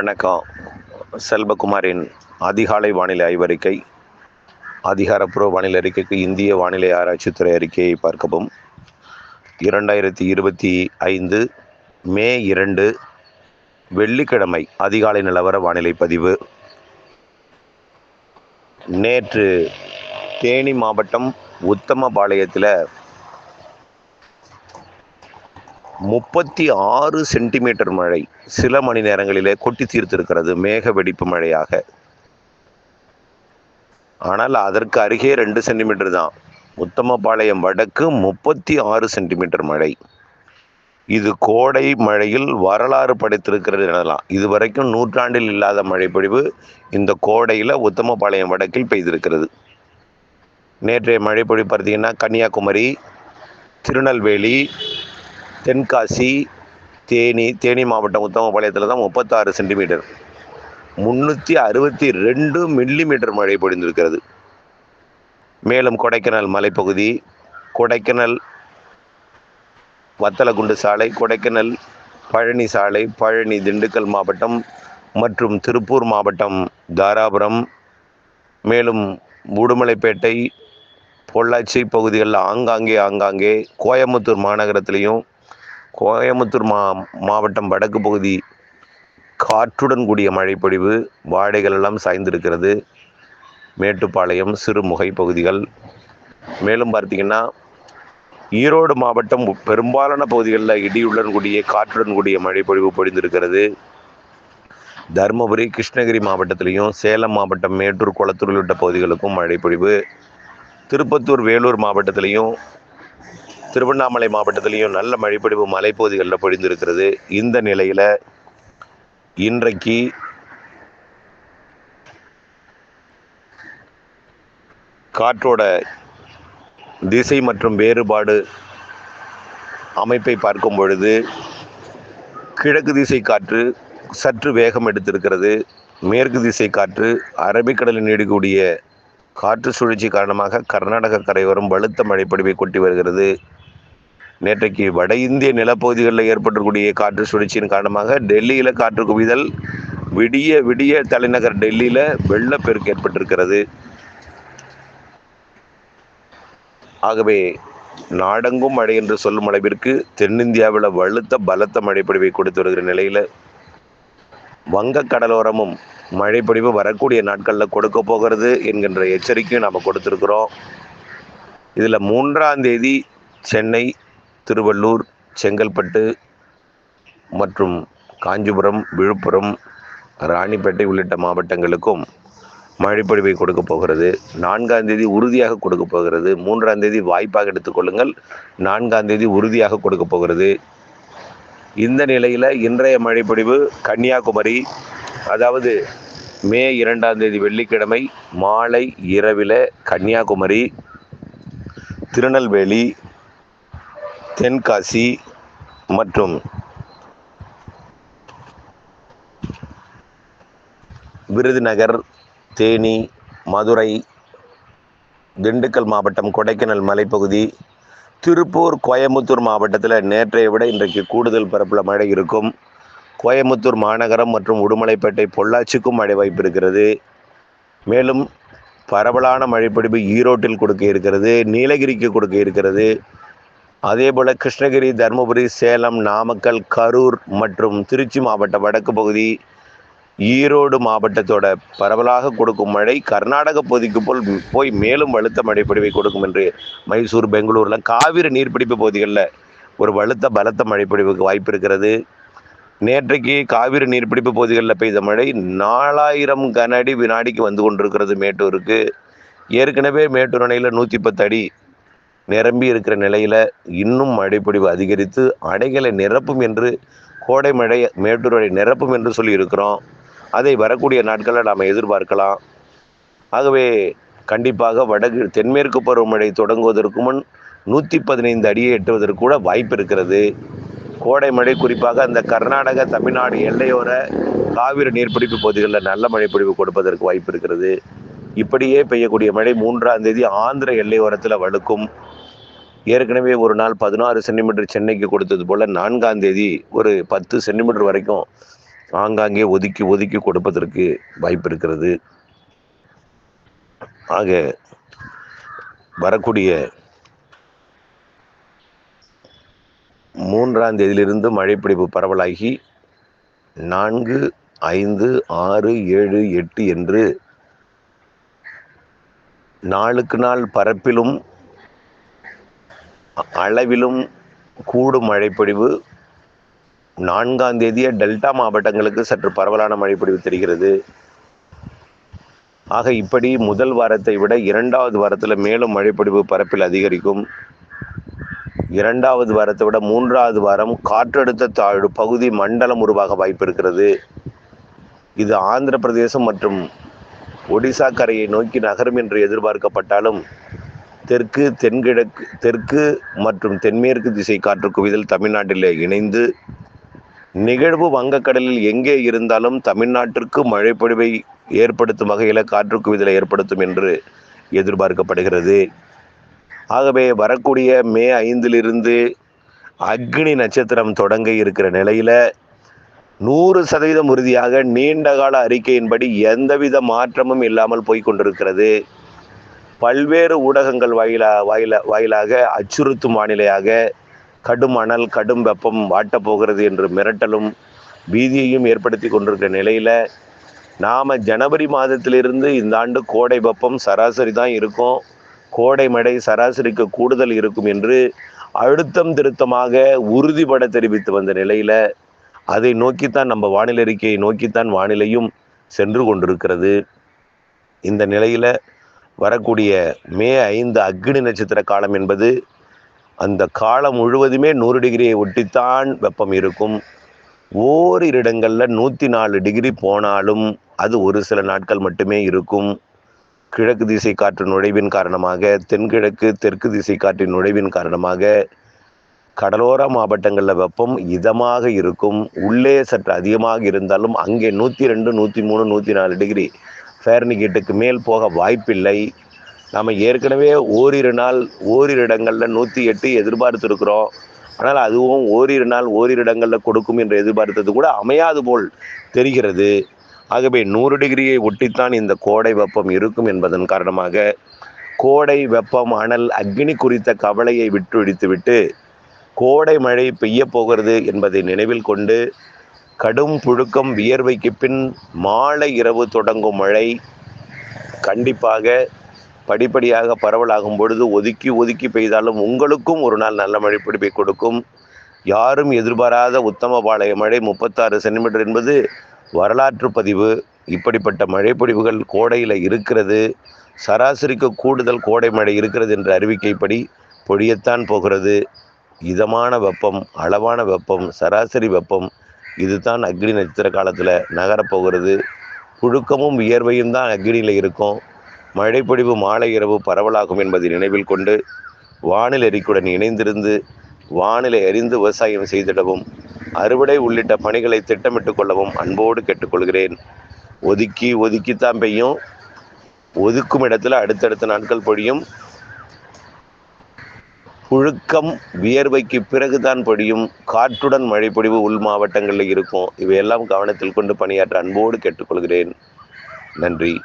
வணக்கம். செல்வகுமாரின் அதிகாலை வானிலை ஆய்வறிக்கை அதிகாரப்பூர்வ வானிலை அறிக்கைக்கு இந்திய வானிலை ஆராய்ச்சித்துறை அறிக்கையை பார்க்கவும். இரண்டாயிரத்தி இருபத்தி ஐந்து மே இரண்டு வெள்ளிக்கிழமை அதிகாலை நிலவர வானிலை பதிவு. நேற்று தேனி மாவட்டம் உத்தமபாளையத்தில் முப்பத்தி ஆறு சென்டிமீட்டர் மழை சில மணி நேரங்களிலே கொட்டி தீர்த்திருக்கிறது மேக வெடிப்பு மழையாக. ஆனால் அதற்கு அருகே ரெண்டு சென்டிமீட்டர் தான். உத்தமபாளையம் வடக்கு முப்பத்தி ஆறு சென்டிமீட்டர் மழை. இது கோடை மழையில் வரலாறு படைத்திருக்கிறது எனலாம். இதுவரைக்கும் நூற்றாண்டில் இல்லாத மழைப்பொழிவு இந்த கோடையில் உத்தமபாளையம் வடக்கில் பெய்திருக்கிறது. நேற்றைய மழைப்பொழிவு பார்த்தீங்கன்னா கன்னியாகுமரி திருநெல்வேலி தென்காசி தேனி தேனி மாவட்டம் உத்தமபாளையத்தில் தான் முப்பத்தாறு சென்டிமீட்டர். முந்நூற்றி அறுபத்தி ரெண்டு மில்லிமீட்டர் மழை பொழிந்திருக்கிறது. மேலும் கொடைக்கானல் மலைப்பகுதி கொடைக்கானல் வத்தலகுண்டு சாலை கொடைக்கானல் பழனி சாலை பழனி திண்டுக்கல் மாவட்டம் மற்றும் திருப்பூர் மாவட்டம் தாராபுரம். மேலும் உடுமலைப்பேட்டை பொள்ளாச்சி பகுதிகளில் ஆங்காங்கே ஆங்காங்கே கோயம்புத்தூர் மாநகரத்திலையும் கோயம்புத்தூர் மா மாவட்டம் வடக்கு பகுதி காற்றுடன் கூடிய மழைப்பொழிவு வாடைகள் எல்லாம் சாய்ந்திருக்கிறது. மேட்டுப்பாளையம் சிறுமுகை பகுதிகள். மேலும் பார்த்தீங்கன்னா ஈரோடு மாவட்டம் பெரும்பாலான பகுதிகளில் இடியுடன் கூடிய காற்றுடன் கூடிய மழைப்பொழிவு பொழிந்திருக்கிறது. தருமபுரி கிருஷ்ணகிரி மாவட்டத்திலையும் சேலம் மாவட்டம் மேட்டூர் குளத்தூர் உள்ளிட்ட பகுதிகளுக்கும் மழைப்பொழிவு. திருப்பத்தூர் வேலூர் மாவட்டத்திலையும் திருவண்ணாமலை மாவட்டத்திலையும் நல்ல மழைப்பொழிவு மலைப்பகுதிகளில் பொழிந்திருக்கிறது. இந்த நிலையில் இன்றைக்கு காற்றோட திசை மற்றும் வேறுபாடு அமைப்பை பார்க்கும் பொழுது கிழக்கு திசை காற்று சற்று வேகம் எடுத்திருக்கிறது. மேற்கு திசை காற்று அரபிக்கடலில் நீடிக்கூடிய காற்று சுழற்சி காரணமாக கர்நாடக கரையோரம் பலுத்த மழைப்பொழிவை கொட்டி வருகிறது. நேற்றைக்கு வட இந்திய நிலப்பகுதிகளில் ஏற்பட்டக்கூடிய காற்று சுழற்சியின் காரணமாக டெல்லியில் காற்று குவிதல் விடிய விடிய தலைநகர் டெல்லியில் வெள்ளப்பெருக்கு ஏற்பட்டிருக்கிறது. ஆகவே நாடெங்கும் மழை என்று சொல்லும் அளவிற்கு தென்னிந்தியாவில் வலுத்த பலத்த மழைப்பொழிவை கொடுத்து வருகிற நிலையில் வங்க கடலோரமும் மழைப்பொழிவு வரக்கூடிய நாட்களில் கொடுக்க போகிறது என்கின்ற எச்சரிக்கையும் நாம் கொடுத்துருக்குறோம். இதில் மூன்றாம் தேதி சென்னை திருவள்ளூர் செங்கல்பட்டு மற்றும் காஞ்சிபுரம் விழுப்புரம் ராணிப்பேட்டை உள்ளிட்ட மாவட்டங்களுக்கும் மழைப்பொழிவை கொடுக்க போகிறது. நான்காம் தேதி உறுதியாக கொடுக்க போகிறது. மூன்றாம் தேதி வாய்ப்பாக எடுத்துக்கொள்ளுங்கள் நான்காம் தேதி உறுதியாக கொடுக்க போகிறது. இந்த நிலையில் இன்றைய மழைப்பொழிவு கன்னியாகுமரி அதாவது மே இரண்டாம் தேதி வெள்ளிக்கிழமை மாலை இரவில் கன்னியாகுமரி திருநெல்வேலி தென்காசி மற்றும் விருதுநகர் தேனி மதுரை திண்டுக்கல் மாவட்டம் கொடைக்கானல் மலைப்பகுதி திருப்பூர் கோயம்புத்தூர் மாவட்டத்தில் நேற்றைய விட இன்றைக்கு கூடுதல் பரப்பில் மழை இருக்கும். கோயம்புத்தூர் மாநகரம் மற்றும் உடுமலைப்பேட்டை பொள்ளாச்சிக்கும் மழை வாய்ப்பு இருக்கிறது. மேலும் பரவலான மழைப்பிடிப்பு ஈரோட்டில் கொடுக்க இருக்கிறது நீலகிரிக்கு கொடுக்க இருக்கிறது. அதே போல் கிருஷ்ணகிரி தருமபுரி சேலம் நாமக்கல் கரூர் மற்றும் திருச்சி மாவட்ட வடக்கு பகுதி ஈரோடு மாவட்டத்தோட பரவலாக கொடுக்கும் மழை கர்நாடக பகுதிக்கு போல் போய் மேலும் வலுத்த மழைப்பொழிவை கொடுக்கும் என்று மைசூர் பெங்களூரில் காவிரி நீர்பிடிப்பு பகுதிகளில் ஒரு வலுத்த பலத்த மழைப்பொழிவுக்கு வாய்ப்பு இருக்கிறது. நேற்றைக்கு காவிரி நீர்பிடிப்பு பகுதிகளில் பெய்த மழை நாலாயிரம் கன அடி வினாடிக்கு வந்து கொண்டிருக்கிறது மேட்டூருக்கு. ஏற்கனவே மேட்டூர் அணையில் நூற்றி பத்து அடி நிரம்பி இருக்கிற நிலையில் இன்னும் மழைப்பொழிவு அதிகரித்து அடைகளை நிரப்பும் என்று கோடை மழை மேட்டூர் அடை நிரப்பும் என்று சொல்லியிருக்கிறோம் அதை வரக்கூடிய நாட்களில் நாம் எதிர்பார்க்கலாம். ஆகவே கண்டிப்பாக வடக்கு தென்மேற்கு பருவமழை தொடங்குவதற்கு முன் நூற்றி பதினைந்து அடியை எட்டுவதற்கு கூட வாய்ப்பு இருக்கிறது. கோடை மழை குறிப்பாக அந்த கர்நாடக தமிழ்நாடு எல்லையோர காவிரி நீர்பிடிப்பு பகுதிகளில் நல்ல மழை கொடுப்பதற்கு வாய்ப்பு இருக்கிறது. இப்படியே பெய்யக்கூடிய மழை மூன்றாம் தேதி ஆந்திர எல்லையோரத்தில் வழுக்கும். ஏற்கனவே ஒரு நாள் பதினாறு சென்டிமீட்டர் சென்னைக்கு கொடுத்தது போல் நான்காம் தேதி ஒரு பத்து சென்டிமீட்டர் வரைக்கும் ஆங்காங்கே ஒதுக்கி ஒதுக்கி கொடுப்பதற்கு வாய்ப்பு இருக்கிறது. ஆக வரக்கூடிய மூன்றாம் தேதியிலிருந்து மழைப்பிடிப்பு பரவலாகி நான்கு ஐந்து ஆறு ஏழு எட்டு என்று நாளுக்கு நாள் பரப்பிலும் அளவிலும் கூடும் மழைப்பொழிவு. நான்காம் தேதிய டெல்டா மாவட்டங்களுக்கு சற்று பரவலான மழைப்பொழிவு தெரிகிறது. ஆக இப்படி முதல் வாரத்தை விட இரண்டாவது வாரத்தில் மேலும் மழைப்பொழிவு பரப்பில் அதிகரிக்கும். இரண்டாவது வாரத்தை விட மூன்றாவது வாரம் காற்றழுத்த தாழ்வு பகுதி மண்டலம் உருவாக வாய்ப்பு இருக்கிறது. இது ஆந்திர பிரதேசம் மற்றும் ஒடிசா கரையை நோக்கி நகரும் என்று எதிர்பார்க்கப்பட்டாலும் தெற்கு தென்கிழக்கு தெற்கு மற்றும் தென்மேற்கு திசை காற்று குவிதல் தமிழ்நாட்டிலே இணைந்து நிகழ்வு வங்கக்கடலில் எங்கே இருந்தாலும் தமிழ்நாட்டிற்கு மழைப்பொழிவை ஏற்படுத்தும் வகையில் காற்று குவிதலை ஏற்படுத்தும் என்று எதிர்பார்க்கப்படுகிறது. ஆகவே வரக்கூடிய மே ஐந்திலிருந்து அக்னி நட்சத்திரம் தொடங்க இருக்கிற நிலையில் நூறு சதவீதம் உறுதியாக நீண்டகால அறிக்கையின்படி எந்தவித மாற்றமும் இல்லாமல் போய்கொண்டிருக்கிறது பல்வேறு ஊடகங்கள் வாயிலா வாயில வாயிலாக அச்சுறுத்தும் வானிலையாக கடும் அனல் கடும் வெப்பம் வாட்டப்போகிறது என்று மிரட்டலும் பீதியையும் ஏற்படுத்தி கொண்டிருக்கிற நிலையில் நாம் ஜனவரி மாதத்திலிருந்து இந்த ஆண்டு கோடை வெப்பம் சராசரி தான் இருக்கும். கோடை மழை சராசரிக்கு கூடுதல் இருக்கும் என்று அழுத்தம் திருத்தமாக உறுதிபட தெரிவித்து வந்த நிலையில் அதை நோக்கித்தான் நம்ம வானிலை அறிக்கையை நோக்கித்தான் வானிலையும் சென்று கொண்டிருக்கிறது. இந்த நிலையில் வரக்கூடிய மே ஐந்து அக்னி நட்சத்திர காலம் என்பது அந்த காலம் முழுவதுமே நூறு டிகிரியை ஒட்டித்தான் வெப்பம் இருக்கும். ஓரிரு இடங்களில் நூற்றி நாலு டிகிரி போனாலும் அது ஒரு சில நாட்கள் மட்டுமே இருக்கும். கிழக்கு திசை காற்று நுழைவின் காரணமாக தென்கிழக்கு தெற்கு திசை காற்றின் நுழைவின் காரணமாக கடலோர மாவட்டங்களில் வெப்பம் இதமாக இருக்கும். உள்ளே சற்று அதிகமாக இருந்தாலும் அங்கே நூற்றி ரெண்டு நூற்றி மூணு நூற்றி நாலு டிகிரி ஃபேர்னிகேட்டுக்கு மேல் போக வாய்ப்பில்லை. நம்ம ஏற்கனவே ஓரிரு நாள் ஓரிரு இடங்களில் நூற்றி எட்டு எதிர்பார்த்துருக்குறோம். ஆனால் அதுவும் ஓரிரு நாள் ஓரிரு இடங்களில் கொடுக்கும் என்று எதிர்பார்த்தது கூட அமையாது போல் தெரிகிறது. ஆகவே நூறு டிகிரியை ஒட்டித்தான் இந்த கோடை வெப்பம் இருக்கும் என்பதன் காரணமாக கோடை வெப்பம் அனல் அக்னி குறித்த கவலையை விட்டு கோடை மழை பெய்ய போகிறது என்பதை நினைவில் கொண்டு கடும் புழுக்கம் வியர்வைக்கு பின் மாலை இரவு தொடங்கும் மழை கண்டிப்பாக படிப்படியாக பரவலாகும் பொழுது ஒதுக்கி ஒதுக்கி பெய்தாலும் உங்களுக்கும் ஒரு நாள் நல்ல மழை பிடிப்பை கொடுக்கும். யாரும் எதிர்பாராத உத்தம பாளைய மழை முப்பத்தாறு சென்டிமீட்டர் என்பது வரலாற்று பதிவு. இப்படிப்பட்ட மழைப்பொழிவுகள் கோடையில் இருக்கிறது. சராசரிக்கு கூடுதல் கோடை மழை இருக்கிறது என்ற அறிவிக்கைப்படி பொழியத்தான் போகிறது. இதமான வெப்பம் அளவான வெப்பம் சராசரி வெப்பம் இதுதான் அக்னி நட்சத்திர காலத்தில் நகரப்போகிறது. புழுக்கமும் வியர்வையும் தான் அக்னியில் இருக்கும். மழைப்பொழிவு மாலை இரவு பரவலாகும் என்பதை நினைவில் கொண்டு வானிலை எரிக்குடன் இணைந்திருந்து வானிலை அறிந்து விவசாயம் செய்திடவும் அறுவடை உள்ளிட்ட பணிகளை திட்டமிட்டு கொள்ளவும் அன்போடு கேட்டுக்கொள்கிறேன். ஒதுக்கி ஒதுக்கித்தான் பெய்யும். ஒதுக்கும் இடத்துல அடுத்தடுத்த நாட்கள் பொழியும். புழுக்கம் வியர்வைக்கு பிறகுதான் பொடியும் காற்றுடன் மழைப்பொடிவு உள் மாவட்டங்களில் இருக்கும். இவையெல்லாம் கவனத்தில் கொண்டு பணியாற்ற அன்போடு கேட்டுக்கொள்கிறேன். நன்றி.